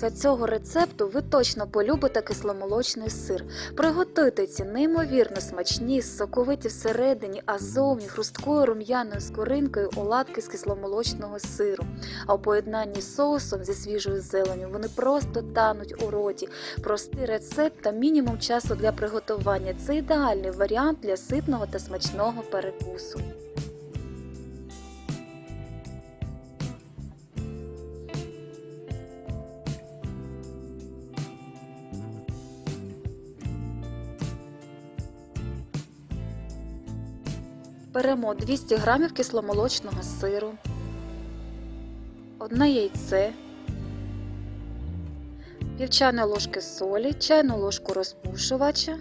Після цього рецепту ви точно полюбите кисломолочний сир. Приготуйте ці неймовірно смачні, соковиті всередині, а зовні хрусткою рум'яною скоринкою оладки з кисломолочного сиру. А у поєднанні з соусом зі свіжою зеленю вони просто тануть у роті. Простий рецепт та мінімум часу для приготування це ідеальний варіант для ситного та смачного перекусу. Беремо 200 г кисломолочного сиру, одне яйце, пів ложки солі, чайну ложку розпушувача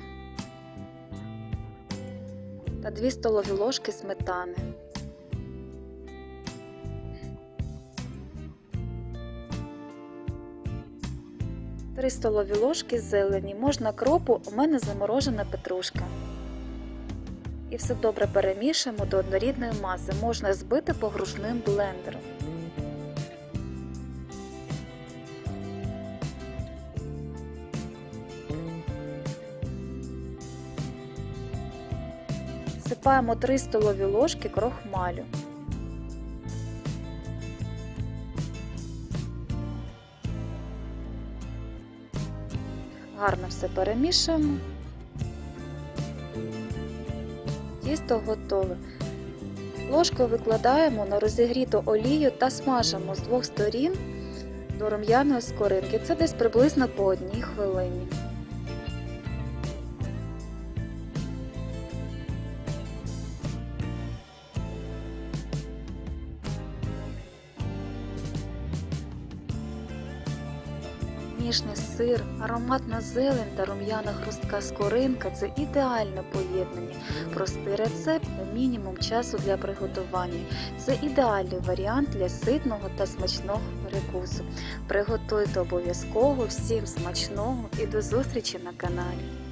та 2 столові ложки сметани. Три столові ложки зелені, можна кропу, у мене заморожена петрушка. І все добре перемішуємо до однорідної маси. Можна збити погружним блендером. Всипаємо 3 столові ложки крохмалю. Гарно все перемішуємо. Тісто готове. Ложкою викладаємо на розігріту олію та смажимо з двох сторін до рум'яної скоринки. Це десь приблизно по одній хвилині. Ніжний сир, ароматна зелень та рум'яна хрустка скоринка це ідеальне поєднання. Простий рецепт та мінімум часу для приготування. Це ідеальний варіант для ситного та смачного перекусу. Приготуйте обов'язково всім смачного і до зустрічі на каналі.